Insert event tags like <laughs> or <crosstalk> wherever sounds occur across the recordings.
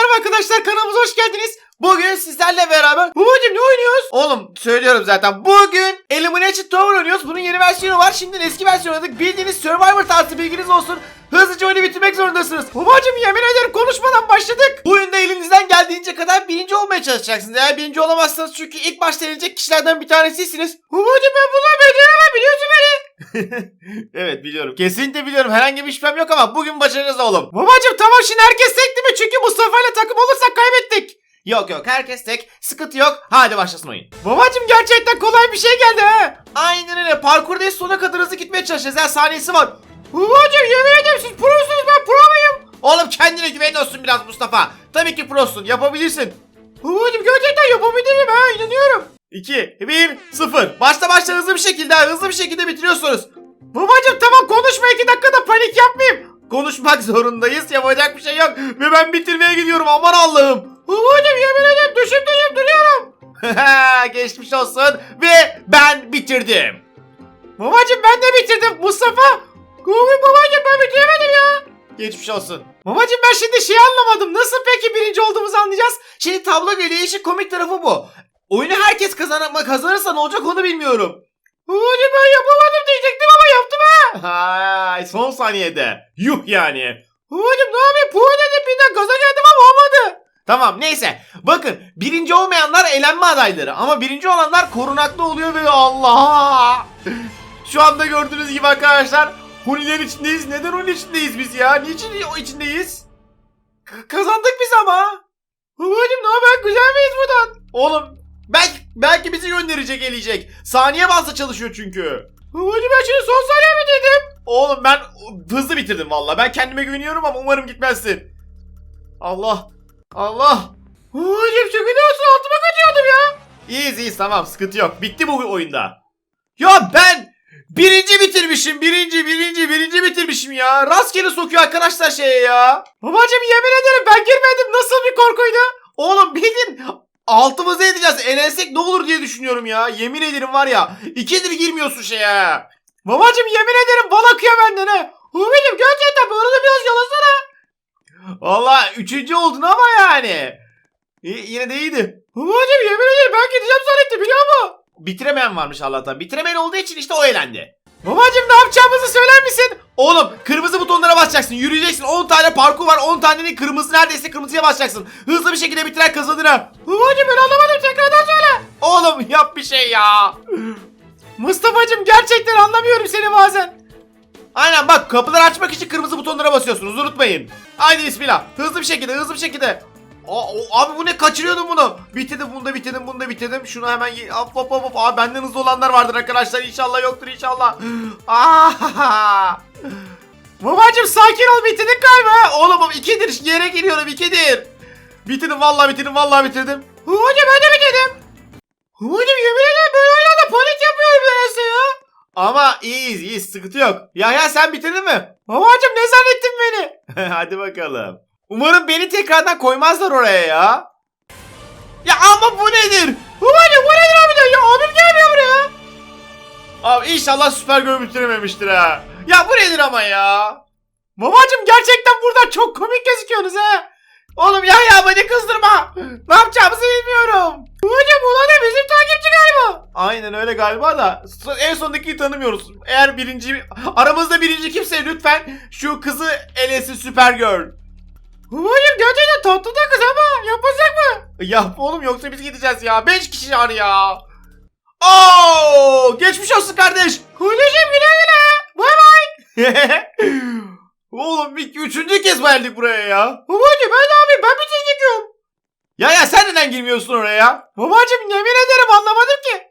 merhaba arkadaşlar kanalımıza hoş geldiniz. Bugün sizlerle beraber Babacım ne oynuyoruz? Oğlum söylüyorum zaten. Bugün Elimination Tower oynuyoruz. Bunun yeni versiyonu var. Şimdi eski versiyonu oynadık. Bildiğiniz Survivor tarzı bilginiz olsun. Hızlıca oyunu bitirmek zorundasınız. Babacım yemin ederim konuşmadan başladık. Bu oyunda elinizden geldiğince kadar birinci olmaya çalışacaksınız. Eğer birinci olamazsanız çünkü ilk başta elenecek kişilerden bir tanesisiniz. Babacım ben bunu beceremem biliyorsun beni. Evet biliyorum. Kesinlikle biliyorum. Herhangi bir şüphem yok ama bugün başaracağız oğlum. Babacım tamam şimdi herkes tek değil mi? Çünkü Mustafa ile takım olursak kaybettik. Yok yok herkes tek. Sıkıntı yok. Hadi başlasın oyun. Babacım gerçekten kolay bir şey geldi ha. Aynen öyle. Parkurdayız sonuna kadar hızlı gitmeye çalışacağız. Her saniyesi var. Babacım yemin ederim siz prosunuz ben pro muyum? Oğlum kendine güven olsun biraz Mustafa. Tabii ki prosun. Yapabilirsin. Babacım gerçekten yapabilirim ha inanıyorum. 2, 1, 0. Başta başla hızlı bir şekilde hızlı bir şekilde bitiriyorsunuz. Babacım tamam konuşma 2 dakikada panik yapmayayım. Konuşmak <laughs> zorundayız yapacak bir şey yok. Ve ben bitirmeye gidiyorum aman Allah'ım. Babacım yemin ederim düşüp düşüp duruyorum. <laughs> Geçmiş olsun ve ben bitirdim. Babacım ben de bitirdim Mustafa. Kubi babacım ben bitiremedim ya. Geçmiş olsun. Babacım ben şimdi şey anlamadım. Nasıl peki birinci olduğumuzu anlayacağız? Şimdi tablo geliyor işin komik tarafı bu. Oyunu herkes kazanma kazanırsa ne olacak onu bilmiyorum. Babacım ben yapamadım diyecektim ama yaptım ha. Ha, son saniyede. Yuh yani. Babacım ne yapayım? Puan edip birden gaza geldim ama olmadı. Tamam neyse. Bakın birinci olmayanlar elenme adayları. Ama birinci olanlar korunaklı oluyor ve Allah. Şu anda gördüğünüz gibi arkadaşlar Hunilerin içindeyiz. Neden Huni içindeyiz biz ya? Niçin o içindeyiz? K- kazandık biz ama. Babacım ne haber? Güzel miyiz buradan? Oğlum belki, belki bizi gönderecek eleyecek. Saniye bazlı çalışıyor çünkü. Babacım ben şimdi son saniye mi dedim? Oğlum ben hızlı bitirdim valla. Ben kendime güveniyorum ama umarım gitmezsin. Allah. Allah. Babacım çok olsun altıma kaçıyordum ya. İyiyiz iyiyiz tamam sıkıntı yok. Bitti bu oyunda. Ya ben birinci bitirmişim. Birinci, birinci, birinci bitirmişim ya. Rastgele sokuyor arkadaşlar şeye ya. Babacım yemin ederim ben girmedim. Nasıl bir korkuydu? Oğlum bildin altımıza edeceğiz. Elensek ne olur diye düşünüyorum ya. Yemin ederim var ya. İkidir girmiyorsun şeye. Babacım yemin ederim bal akıyor benden ha. Babacım gerçekten arada biraz yalasana. Valla üçüncü oldun ama yani. İyi- yine de iyiydi. Babacım yemin ederim ben gideceğim zannettim biliyor musun? Bitiremeyen varmış Allah'tan. Bitiremeyen olduğu için işte o elendi. Babacım ne yapacağımızı söyler misin? Oğlum kırmızı butonlara basacaksın. Yürüyeceksin. 10 tane parkur var. 10 tanenin kırmızı neredeyse kırmızıya basacaksın. Hızlı bir şekilde bitiren kazanır ha. Babacım ben anlamadım tekrardan söyle. Oğlum yap bir şey ya. Mustafa'cım gerçekten anlamıyorum seni bazen. Aynen bak kapıları açmak için kırmızı butonlara basıyorsunuz unutmayın. Haydi bismillah. Hızlı bir şekilde hızlı bir şekilde. Abi bu ne kaçırıyordum bunu. Bitirdim bunu da bitirdim bunu da bitirdim. Şunu hemen hop hop hop. Abi benden hızlı olanlar vardır arkadaşlar. İnşallah yoktur inşallah. Aa! <laughs> Babacım sakin ol bitirdik galiba. Oğlum ikidir yere giriyorum ikidir. Bitirdim vallahi bitirdim vallahi bitirdim. Babacım ben de bitirdim. Babacım yemin ederim böyle oyunlarda panik yapıyorum nedense ya. Ama iyiyiz iyiyiz sıkıntı yok. Ya ya sen bitirdin mi? Babacım ne zannettin beni? <laughs> Hadi bakalım. Umarım beni tekrardan koymazlar oraya ya. Ya ama bu nedir? Babacım bu nedir abi? Ya abim gelmiyor buraya. Abi inşallah süper göl bitirememiştir ha. Ya bu nedir ama ya? Babacım gerçekten burada çok komik gözüküyorsunuz ha. Oğlum ya ya beni kızdırma. Ne yapacağımızı bilmiyorum. Babacım ulan ne bizim takipçi galiba. Aynen öyle galiba da en sondakiyi tanımıyoruz. Eğer birinci aramızda birinci kimse lütfen şu kızı elesin süper girl. Babacım gerçekten tatlı da kız ama yapacak mı? Yap oğlum yoksa biz gideceğiz ya. Beş kişi var ya. Oo, geçmiş olsun kardeş. Kardeşim güle güle. Bay bay. <laughs> oğlum bir üçüncü kez geldik buraya ya. Babacım ben yapayım ben bir tek çekiyorum. Ya ya sen neden girmiyorsun oraya? Babacım yemin ederim anlamadım ki.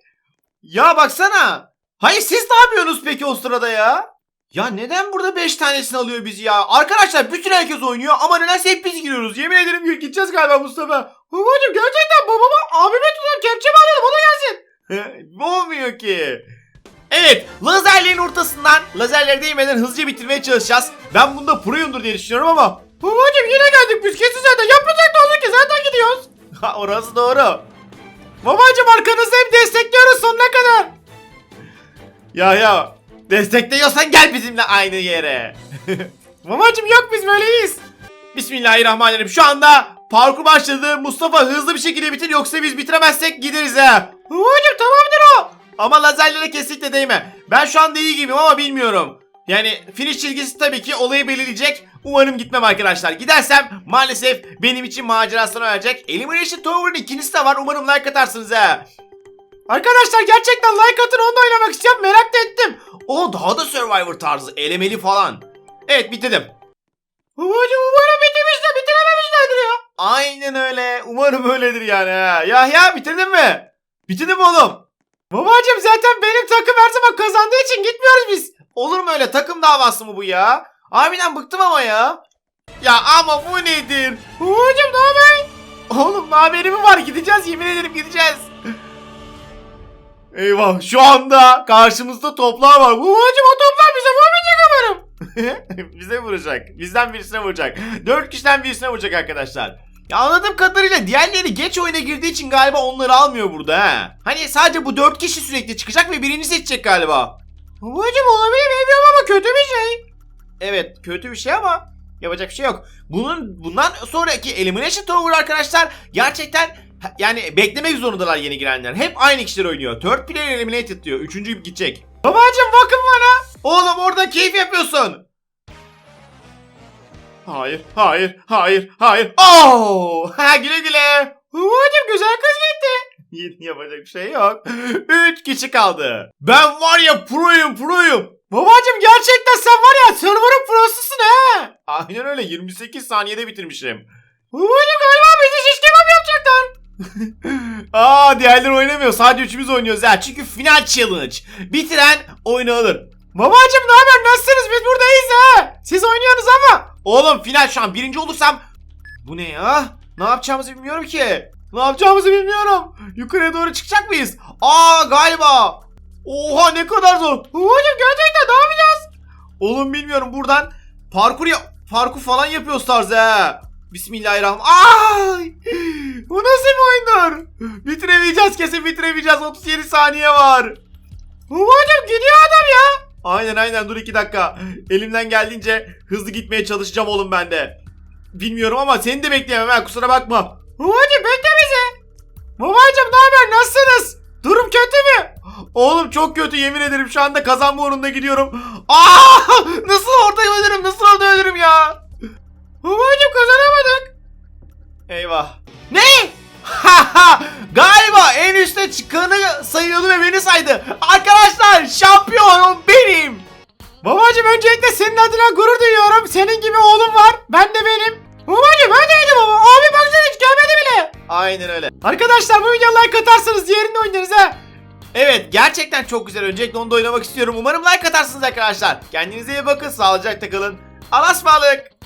Ya baksana. Hayır siz ne yapıyorsunuz peki o sırada ya? Ya neden burada 5 tanesini alıyor bizi ya? Arkadaşlar bütün herkes oynuyor ama nedense hep biz giriyoruz. Yemin ederim gideceğiz galiba Mustafa. Babacım gerçekten babama abime tutan kepçe mi arıyorum o da gelsin. <laughs> Olmuyor ki. Evet lazerlerin ortasından lazerlere değmeden hızlıca bitirmeye çalışacağız. Ben bunda proyumdur diye düşünüyorum ama. Babacım yine geldik biz kesin zaten yapmayacak da olur ki zaten gidiyoruz. <laughs> Ha orası doğru. Babacım arkanızdayım destekliyoruz sonuna kadar. Ya ya destekliyorsan gel bizimle aynı yere. <laughs> Babacım yok biz böyleyiz. Bismillahirrahmanirrahim. Şu anda Parkur başladı. Mustafa hızlı bir şekilde bitir yoksa biz bitiremezsek gideriz ha. Babacım tamamdır o. Ama lazerlere kesinlikle değme. Ben şu anda iyi gibiyim ama bilmiyorum. Yani finish çizgisi tabii ki olayı belirleyecek. Umarım gitmem arkadaşlar. Gidersem maalesef benim için macera sona erecek. Elimination Tower'ın ikincisi de var. Umarım like atarsınız ha. Arkadaşlar gerçekten like atın onu da oynamak istiyorum. Merak da ettim. O daha da Survivor tarzı. Elemeli falan. Evet bitirdim. Babacım umarım bitirmişler. Bitirememişlerdir ya. Aynen öyle. Umarım öyledir yani. Ya ya bitirdin mi? Bitirdim oğlum. Babacım zaten benim takım her zaman kazandığı için gitmiyoruz biz. Olur mu öyle takım davası mı bu ya? Abiden bıktım ama ya. Ya ama bu nedir? Babacım ne haber? Oğlum ne haberi mi var? Gideceğiz yemin ederim gideceğiz. Eyvah şu anda karşımızda toplar var. Babacım o toplar bize vurmayacak umarım. <laughs> bize vuracak. Bizden birisine vuracak. Dört kişiden birisine vuracak arkadaşlar. Ya anladığım kadarıyla diğerleri geç oyuna girdiği için galiba onları almıyor burada ha. Hani sadece bu dört kişi sürekli çıkacak ve birini seçecek galiba. Babacım olabilir bilmiyorum ama kötü bir şey. Evet kötü bir şey ama yapacak bir şey yok. Bunun bundan sonraki Elimination Tower arkadaşlar gerçekten yani beklemek zorundalar yeni girenler. Hep aynı kişiler oynuyor. Third player eliminated diyor. Üçüncü gidecek. Babacım bakın bana. Oğlum orada keyif yapıyorsun. Hayır, hayır, hayır, hayır. Oh! Ha güle güle. Babacım güzel kız gitti. Yapacak bir şey yok. Üç kişi kaldı. Ben var ya proyum proyum. Babacım gerçekten sen var ya server'ın prosusun ha. Aynen öyle 28 saniyede bitirmişim. Babacım galiba yapacaklar. <laughs> Aa diğerleri oynamıyor. Sadece üçümüz oynuyoruz ya. Çünkü final challenge. Bitiren oyunu alır. Babacım ne haber? Nasılsınız? Biz buradayız ha. Siz oynuyorsunuz ama. Oğlum final şu an birinci olursam. Bu ne ya? Ne yapacağımızı bilmiyorum ki. Ne yapacağımızı bilmiyorum. Yukarıya doğru çıkacak mıyız? Aa galiba. Oha ne kadar zor. Babacım gerçekten ne yapacağız? Oğlum bilmiyorum buradan parkur ya parkur falan yapıyoruz tarzı ha. Bismillahirrahmanirrahim. Ay! Bu nasıl bir oyundur? Bitiremeyeceğiz kesin bitiremeyeceğiz. 37 saniye var. Babacım gidiyor adam ya. Aynen aynen dur iki dakika. Elimden geldiğince hızlı gitmeye çalışacağım oğlum ben de. Bilmiyorum ama seni de bekleyemem ha kusura bakma. Babacım bekle bizi. Babacım ne haber nasılsınız? Durum kötü mü? Oğlum çok kötü yemin ederim şu anda kazanma uğrunda gidiyorum. Aa! Nasıl orada ölürüm nasıl orada ölürüm ya? Babacım kazanamadık. Eyvah. Ne? Galiba en üste çıkanı sayıyordu ve beni saydı. Arkadaşlar şampiyonum benim. Babacım öncelikle senin adına gurur duyuyorum. Senin gibi oğlum var. Ben de benim. Babacım öyleydi baba. Abi baksana hiç gelmedi bile. Aynen öyle. Arkadaşlar bu videoya like atarsanız diğerini oynarız ha. Evet gerçekten çok güzel. Öncelikle onu da oynamak istiyorum. Umarım like atarsınız arkadaşlar. Kendinize iyi bakın. Sağlıcakla kalın. Alas sağlık.